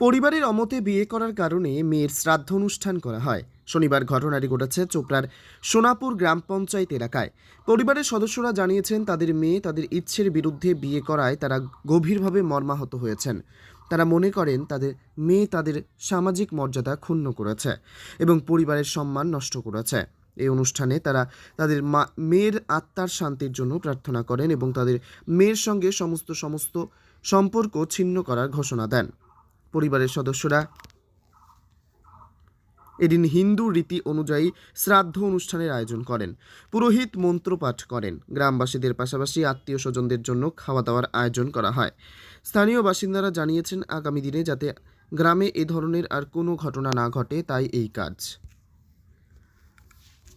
পরিবারের অমতে বিয়ে করার কারণে মেয়ের শ্রাদ্ধ অনুষ্ঠান করা হয়। শনিবার ঘটনাটি ঘটেছে চোপড়ার সোনাপুর গ্রাম পঞ্চায়েত এলাকায়। পরিবারের সদস্যরা জানিয়েছেন, তাদের মেয়ে তাদের ইচ্ছের বিরুদ্ধে বিয়ে করায় তারা গভীরভাবে মর্মাহত হয়েছেন। তারা মনে করেন তাদের মেয়ে তাদের সামাজিক মর্যাদা ক্ষুণ্ণ করেছে এবং পরিবারের সম্মান নষ্ট করেছে। এই অনুষ্ঠানে তারা তাদের মা, মেয়ের আত্মার শান্তির জন্য প্রার্থনা করেন এবং তাদের মেয়ের সঙ্গে সমস্ত সমস্ত সম্পর্ক ছিন্ন করার ঘোষণা দেন। পরিবারের সদস্যরা এদিন হিন্দু রীতি অনুযায়ী শ্রাদ্ধ অনুষ্ঠানের আয়োজন করেন। পুরোহিত মন্ত্রপাঠ করেন। গ্রামবাসীদের পাশাপাশি আত্মীয় স্বজনদের জন্য খাওয়া দাওয়ার আয়োজন করা হয়। স্থানীয় বাসিন্দারা জানিয়েছেন, আগামী দিনে যাতে গ্রামে এ ধরনের আর কোনো ঘটনা না ঘটে, তাই এই কাজ।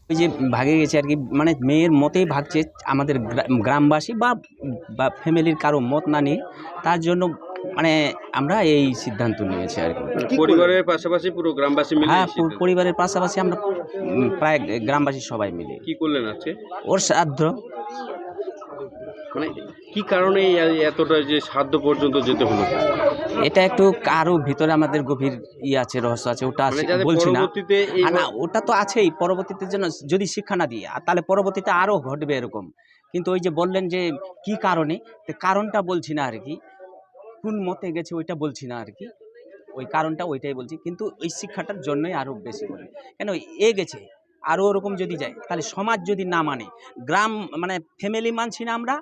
ওই যে ভাগে গেছে আর কি মানে মেয়ের মতেই ভাগছে আমাদের গ্রা- গ্রামবাসী বা ফ্যামিলির কারও মত না নিয়ে, তার জন্য মানে আমরা এই সিদ্ধান্ত নিয়েছি আর কি। পরিবারের পাশাপাশি পুরো গ্রামবাসী মিলে হ্যাঁ পরিবারের পাশাপাশি আমরা প্রায় গ্রামবাসী সবাই মিলে। কি করলেন আজকে? ওর শ্রাদ্ধ। মানে কি কারণে এতটা যে সাধ্য পর্যন্ত যেতে হলো? এটা একটু কারও ভিতরে আমাদের গভীর ই আছে রহস্য আছে ওটা মানে যাতে বলছি না। না ওটা তো আছেই পরবর্তীতে যেন যদি শিক্ষা না দিয়ে আর তাহলে পরবর্তীতে আরও ঘটবে এরকম। কিন্তু ওই যে বললেন যে কি কারণে কারণটা বলছি না আর কি। কোন মতে গেছে ওইটা বলছি না আর কি ওই কারণটা ওইটাই বলছি। কিন্তু ওই শিক্ষাটার জন্যই আরও বেশি করে। কেন? এ গেছে। আরও ওরকম যদি যায়, তাহলে সমাজ যদি না মানে গ্রাম মানে ফ্যামিলি মানছি না আমরা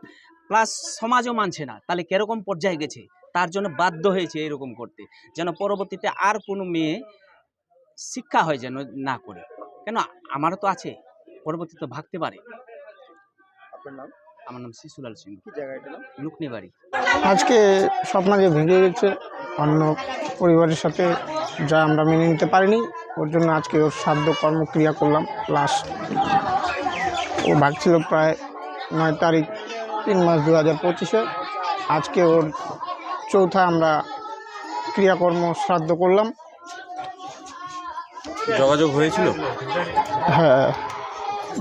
প্লাস সমাজও মানছে না, তাহলে কীরকম পর্যায়ে গেছে? তার জন্য বাধ্য হয়েছে এরকম করতে। যেন পরবর্তীতে আর কোনো মেয়ে শিক্ষা হয় যেন না করে। কেন? আমারও তো আছে। পরবর্তীতে ভাগতে পারে। আমার নাম শিশুলাল সিং লুকনি বাড়ি আজকে স্বপ্ন যে ভেঙে গেছে অন্য পরিবারের সাথে যা আমরা মেনে নিতে পারিনি ওর জন্য আজকে ওর সাধ্য কর্মক্রিয়া করলাম। লাস্ট ও ভাগছিল প্রায় নয় তারিখ তিন মাস দু হাজার পঁচিশে। আজকে ওর চৌথা আমরা ক্রিয়াকর্ম শ্রাদ্ধ করলাম। যোগাযোগ হয়েছিল? হ্যাঁ।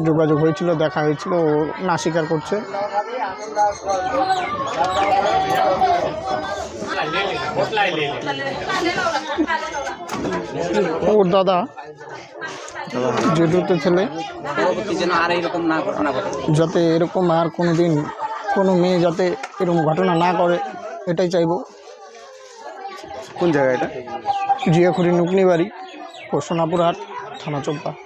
যোগাযোগ হয়েছিল দেখা হয়েছিল ও না স্বীকার করছে। ওর দাদা জেঠুতে ছেলে। যাতে এরকম আর কোনো দিন কোনো মেয়ে যাতে এরকম ঘটনা না করে এটাই চাইব। কোন জায়গায় এটা? জিয়াখুরি নুকনি বাড়ি সোনাপুর হাট থানা চোপড়া